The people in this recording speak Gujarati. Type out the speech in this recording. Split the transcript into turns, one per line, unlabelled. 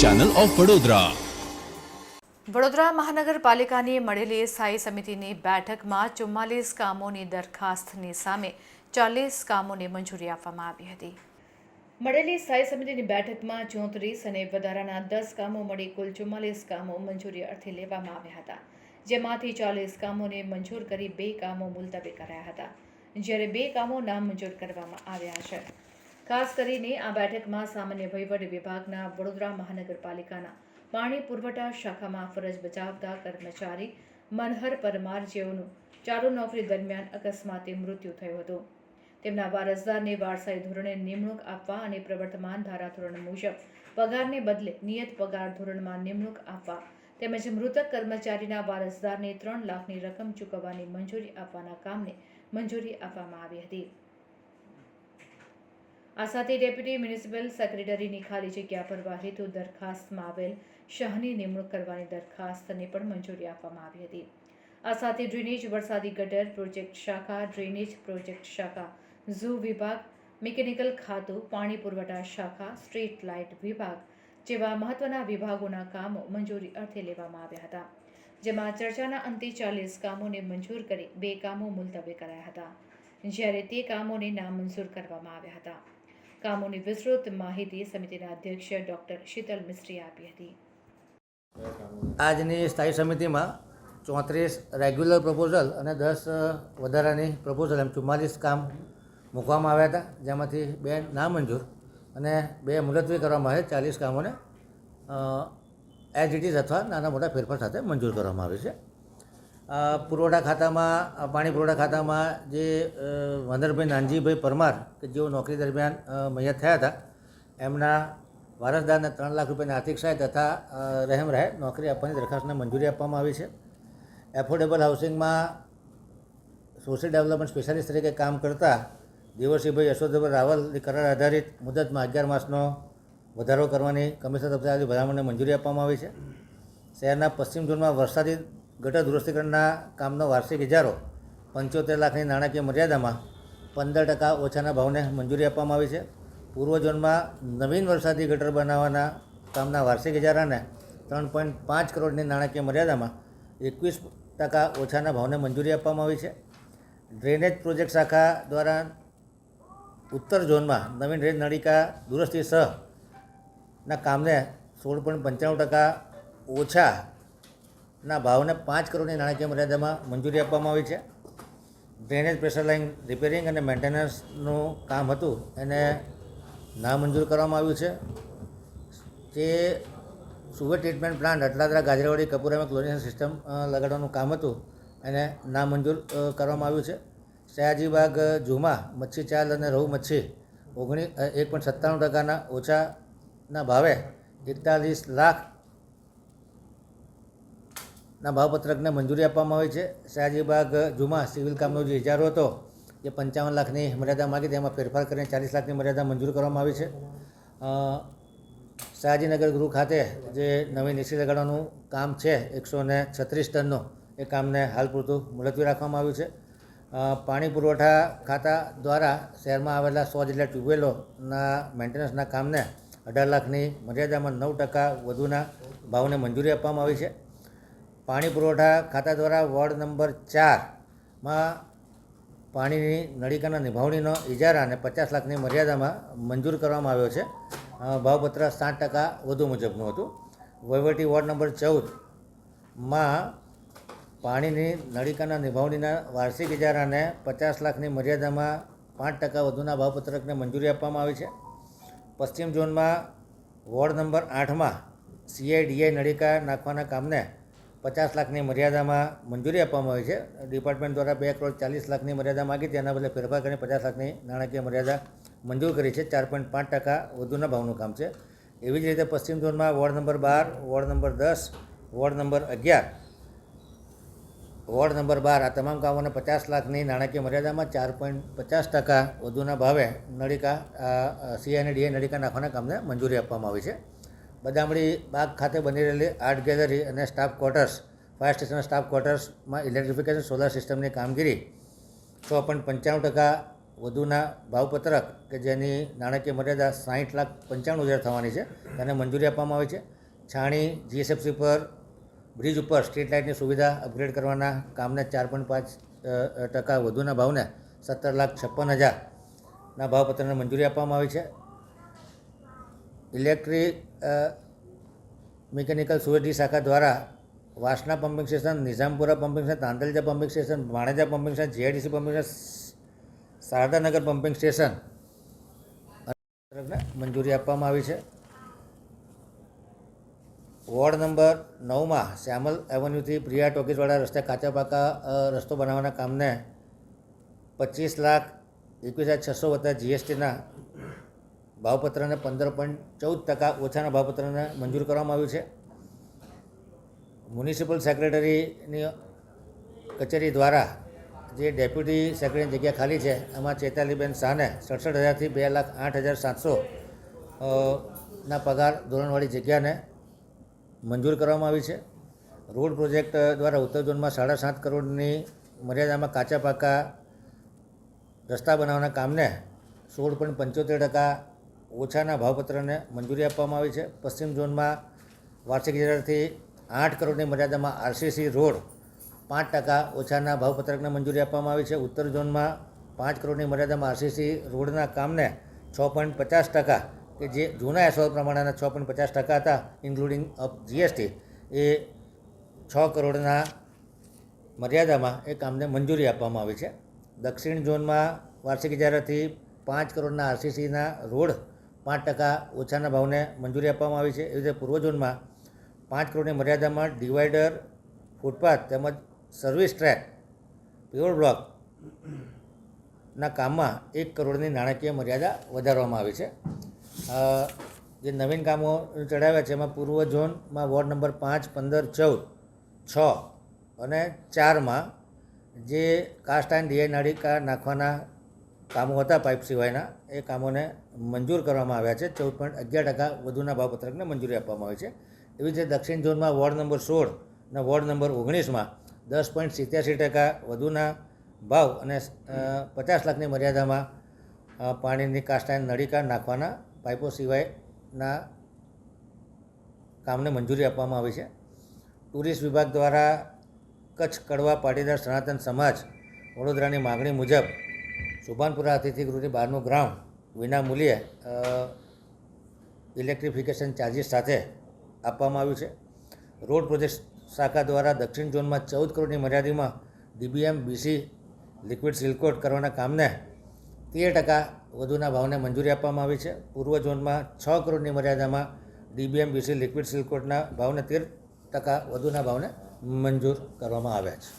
ચેનલ ઓફ વડોદરા
વડોદરા મહાનગરપાલિકાની મળેલી સ્થાયી સમિતિની બેઠકમાં ચુમ્માલીસ કામોની દરખાસ્તની સામે ચાલીસ કામોને મંજૂરી આપવામાં આવી હતી. મળેલી સ્થાયી સમિતિની બેઠકમાં ચોત્રીસ અને વધારાના દસ કામો મળી કુલ ચુમ્માલીસ કામો મંજૂરી અર્થે લેવામાં આવ્યા હતા. જેમાંથી ચાલીસ કામોને મંજૂર કરી બે કામો મુલતવી કરાયા હતા. જ્યારે બે કામો નામંજૂર કરવામાં આવ્યા છે. ખાસ કરીને આ બેઠકમાં સામાન્ય વહીવટ વિભાગના વડોદરા મહાનગરપાલિકાના પાણી પુરવઠા શાખામાં ફરજ બજાવતા કર્મચારી મનહર પરમાર જેઓનું ચાલુ નોકરી દરમિયાન અકસ્માતે મૃત્યુ થયું હતું. તેમના વારસદારને વારસાઈ ધોરણે નિમણૂક આપવા અને પ્રવર્તમાન ધારાધોરણ મુજબ પગારને બદલે નિયત પગાર ધોરણમાં નિમણૂક આપવા તેમજ મૃતક કર્મચારીના વારસદારને ત્રણ લાખની રકમ ચૂકવવાની મંજૂરી આપવાના કામને મંજૂરી આપવામાં આવી હતી. આ સાથે ડેપ્યુટી મ્યુનિસિપલ સેક્રેટરીની ખાલી જગ્યા ભરવા હેતુ દરખાસ્તમાં આવેલ શહની નિમણૂક કરવાની દરખાસ્તને પણ મંજૂરી આપવામાં આવી હતી. આ સાથે ડ્રેનેજ વરસાદી ગટર પ્રોજેક્ટ શાખા, ડ્રેનેજ પ્રોજેક્ટ શાખા, ઝૂ વિભાગ, મિકેનિકલ ખાતું, પાણી પુરવઠા શાખા, સ્ટ્રીટ લાઇટ વિભાગ જેવા મહત્વના વિભાગોના કામો મંજૂરી અર્થે લેવામાં આવ્યા હતા, જેમાં ચર્ચાના અંતે ચાલીસ કામોને મંજૂર કરી બે કામો મુલતવી કરાયા હતા, જ્યારે તે કામોને નામંજૂર કરવામાં આવ્યા હતા. કામોની વિસ્તૃત માહિતી સમિતિના અધ્યક્ષ ડોક્ટર શીતલ મિસ્ત્રી આપી હતી
આજની સ્થાયી સમિતિમાં ચોત્રીસ રેગ્યુલર પ્રપોઝલ અને દસ વધારાની પ્રપોઝલ એમ ચુમ્માલીસ કામ મૂકવામાં આવ્યા હતા. જેમાંથી બે નામંજૂર અને બે મુલતવી કરવામાં આવે ચાલીસ કામોને એઝ ઇટ ઇઝ અથવા નાના મોટા ફેરફાર સાથે મંજૂર કરવામાં આવે છે. પુરવઠા ખાતામાં પાણી પુરવઠા ખાતામાં જે વંદરભાઈ નાનજીભાઈ પરમાર કે જેઓ નોકરી દરમિયાન મૈયત થયા હતા, એમના વારસદારને ત્રણ લાખ રૂપિયાની આર્થિક સહાય તથા રહેમ રહે નોકરી આપવાની દરખાસ્તને મંજૂરી આપવામાં આવી છે. એફોર્ડેબલ હાઉસિંગમાં સોશિયલ ડેવલપમેન્ટ સ્પેશિયાલિસ્ટ તરીકે કામ કરતા દેવસિંહભાઈ યશોધરભાઈ રાવલની કરાર આધારિત મુદતમાં અગિયાર માસનો વધારો કરવાની કમિશનર તરફથી ભલામણને મંજૂરી આપવામાં આવી છે. શહેરના પશ્ચિમ ઝોનમાં વરસાદી ગટર દુરસ્તીકરણના કામનો વાર્ષિક ઇજારો પંચોતેર લાખની નાણાકીય મર્યાદામાં પંદર ટકા ઓછાના ભાવને મંજૂરી આપવામાં આવી છે. પૂર્વ ઝોનમાં નવીન વરસાદી ગટર બનાવવાના કામના વાર્ષિક ઇજારાને ત્રણ પોઈન્ટ પાંચ કરોડની નાણાકીય મર્યાદામાં એકવીસ ટકા ઓછાના ભાવને મંજૂરી આપવામાં આવી છે. ડ્રેનેજ પ્રોજેક્ટ શાખા દ્વારા ઉત્તર ઝોનમાં નવીન ડ્રેનેજ નળિકા દુરસ્તી સહ ના કામને સોળ પોઈન્ટ પંચાણું ટકા ઓછાના ભાવને પાંચ કરોડની નાણાકીય મર્યાદામાં મંજૂરી આપવામાં આવી છે. ડ્રેનેજ પ્રેશર લાઇન રિપેરિંગ અને મેન્ટેનન્સનું કામ હતું, એને નામંજૂર કરવામાં આવ્યું છે. તે sugar treatment plant Atladara, Gajrawadi કપૂરામાં ક્લોરિનેશન સિસ્ટમ લગાડવાનું કામ હતું, એને નામંજૂર કરવામાં આવ્યું છે. સયાજીબાગ ઝુમા મચ્છી ચાલ અને રહુ મચ્છી ઓગણીસ એક પોઈન્ટ સત્તાણું ટકાના ઓછાના ભાવે એકતાલીસ લાખ ના ભાવપત્રકને મંજૂરી આપવામાં આવી છે. સયાજીબાગ જુમા સિવિલ કામનો જે ઇજારો હતો એ પંચાવન લાખની મર્યાદા માગી તેમાં ફેરફાર કરીને ચાલીસ લાખની મર્યાદા મંજૂર કરવામાં આવી છે. અ, સયાજીનગર ગૃહ ખાતે જે નવી એસી લગાડવાનું કામ છે એકસો ને છત્રીસ ટનનું એ કામને હાલ પૂરતું મુલતવી રાખવામાં આવ્યું છે. પાણી પુરવઠા ખાતા દ્વારા શહેરમાં આવેલા સો જેટલા ટ્યુબવેલોના મેન્ટેનન્સના કામને અઢાર લાખની મર્યાદામાં નવ ટકા વધુના ભાવને મંજૂરી આપવામાં આવી છે. પાણી પુરવઠા ખાતા દ્વારા વોર્ડ નંબર ચારમાં પાણીની નળિકાના નિભાવણીનો ઇજારાને પચાસ લાખની મર્યાદામાં મંજૂર કરવામાં આવ્યો છે. ભાવપત્ર સાત ટકા વધુ મુજબનું હતું. વહીવટી વોર્ડ નંબર ચૌદમાં પાણીની નળિકાના નિભાવણીના વાર્ષિક ઇજારાને પચાસ લાખની મર્યાદામાં પાંચ ટકા વધુના ભાવપત્રકને મંજૂરી આપવામાં આવી છે. પશ્ચિમ ઝોનમાં વોર્ડ નંબર આઠમાં સીઆઈડીઆઈ નળિકા નાખવાના કામને પચાસ લાખની મર્યાદામાં મંજૂરી આપવામાં આવી છે. ડિપાર્ટમેન્ટ દ્વારા બે કરોડ ચાલીસ લાખની મર્યાદા માગી તેના બદલે ફેરફાર કરીને પચાસ લાખની નાણાકીય મર્યાદા મંજૂર કરી છે. ચાર પોઈન્ટ પાંચ ટકા વધુના ભાવનું કામ છે. એવી જ રીતે પશ્ચિમ ઝોનમાં વોર્ડ નંબર બાર, વોર્ડ નંબર દસ, વોર્ડ નંબર અગિયાર, વોર્ડ નંબર બાર, આ તમામ કામોને પચાસ લાખની નાણાકીય મર્યાદામાં ચાર પોઈન્ટ પચાસ ટકા વધુના ભાવે નળિકા સી અને ડીએ નળિકા નાખવાના કામને મંજૂરી આપવામાં આવી છે. બદામડી બાગ ખાતે બની રહેલી આર્ટ ગેલેરી અને સ્ટાફ ક્વાર્ટર્સ, ફાયર સ્ટેશનના સ્ટાફ ક્વાર્ટર્સમાં ઇલેક્ટ્રિફિકેશન સોલાર સિસ્ટમની કામગીરી. છ પોઈન્ટ પંચાણું ટકા વધુના ભાવપત્રક કે જેની નાણાકીય મર્યાદા સાહીઠ લાખ પંચાણું હજાર થવાની છે, તેને મંજૂરી આપવામાં આવી છે. છાણી જીએસએફસી પર, બ્રિજ ઉપર સ્ટ્રીટ લાઇટની સુવિધા અપગ્રેડ કરવાના કામને ચાર પોઈન્ટ પાંચ ટકા વધુના ભાવને સત્તર લાખ છપ્પન હજારના ભાવપત્રને મંજૂરી આપવામાં આવી છે. ઇલેક્ટ્રિક મિકેનિકલ સુવેટી શાખા દ્વારા Vasna pumping station Nizampura pumping station Tandalja pumping station Maneja pumping station GIDC pumping station Sharadanagar pumping station મંજૂરી આપવામાં આવી છે. વોર્ડ નંબર નવમાં શ્યામલ એવન્યુથી પ્રિયા ટોકીસવાળા રસ્તે કાચા પાકા રસ્તો બનાવવાના કામને પચીસ લાખ એકવીસ હજાર છસો વત્તા જીએસટીના ભાવપત્રને પંદર પોઈન્ટ ચૌદ ટકા ઓછાના ભાવપત્રને મંજૂર કરવામાં આવ્યું છે. મ્યુનિસિપલ સેક્રેટરીની કચેરી દ્વારા જે ડેપ્યુટી સેક્રેટરીની જગ્યા ખાલી છે, એમાં ચેતાલીબેન શાહને સડસઠ હજારથી બે લાખ આઠ હજાર સાતસો ના પગાર ધોરણવાળી જગ્યાને મંજૂર કરવામાં આવી છે. રોડ પ્રોજેક્ટ દ્વારા ઉત્તર ઝોનમાં સાડા સાત કરોડની મર્યાદામાં કાચા પાકા રસ્તા બનાવવાના કામને સોળ પોઈન્ટ પંચોતેર ટકા ઓછાના ભાવપત્રને મંજૂરી આપવામાં આવી છે. પશ્ચિમ ઝોનમાં વાર્ષિક હજારથી આઠ કરોડની મર્યાદામાં આરસીસી રોડ પાંચ ટકા ઓછાના ભાવપત્રકને મંજૂરી આપવામાં આવી છે. ઉત્તર ઝોનમાં પાંચ કરોડની મર્યાદામાં આરસીસી રોડના કામને છ પોઈન્ટ પચાસ ટકા કે જે જૂના એસઓલ પ્રમાણેના છ પોઈન્ટ પચાસ ટકા હતા, ઇન્ક્લુડિંગ ઓફ જીએસટી, એ છ કરોડના મર્યાદામાં એ કામને મંજૂરી આપવામાં આવી છે. દક્ષિણ ઝોનમાં વાર્ષિક ઇજારાથી પાંચ કરોડના આરસીસીના રોડ પાંચ ટકા ઓછાના ભાવને મંજૂરી આપવામાં આવી છે. એવી રીતે પૂર્વ ઝોનમાં પાંચ કરોડની મર્યાદામાં ડિવાઈડર, ફૂટપાથ તેમજ સર્વિસ ટ્રેક પ્યોર બ્લોકના કામમાં એક કરોડની નાણાકીય મર્યાદા વધારવામાં આવી છે. જે નવીન કામો ચડાવ્યા છે એમાં પૂર્વ ઝોનમાં વોર્ડ નંબર પાંચ, પંદર, ચૌદ, છ અને ચારમાં જે કાસ્ટ એન્ડ ડીઆઈ નાળિકા નાખવાના કામો હતા પાઇપ સિવાયના, એ કામોને મંજૂર કરવામાં આવ્યા છે. ચૌદ પોઈન્ટ અગિયાર ટકા વધુના ભાવપત્રકને મંજૂરી આપવામાં આવી છે. એવી રીતે દક્ષિણ ઝોનમાં વોર્ડ નંબર સોળ અને વોર્ડ નંબર ઓગણીસમાં દસ પોઈન્ટ સિત્યાસી ટકા વધુના ભાવ અને પચાસ લાખની મર્યાદામાં પાણીની કાસ્ટાઈન નળીકા નાખવાના પાઇપો સિવાયના કામને મંજૂરી આપવામાં આવી છે. ટુરિસ્ટ વિભાગ દ્વારા કચ્છ કડવા પાટીદાર સનાતન સમાજ વડોદરાની માગણી મુજબ સુભાનપુરા અતિથિગૃહની બહારનું ગ્રાઉન્ડ વિના મૂલ્યે ઇલેક્ટ્રિફિકેશન ચાર્જીસ સાથે આપવામાં આવ્યું છે. રોડ પ્રોજેક્ટ શાખા દ્વારા દક્ષિણ ઝોનમાં ચૌદ કરોડની મર્યાદામાં ડીબીએમ, બીસી લિક્વિડ સિલકોટ કરવાના કામને તેર ટકા વધુના ભાવને મંજૂરી આપવામાં આવી છે. પૂર્વ ઝોનમાં છ કરોડની મર્યાદામાં ડીબીએમ, બીસી લિક્વિડ સિલકોટના ભાવને તેર ટકા વધુના ભાવને મંજૂર કરવામાં આવ્યા છે.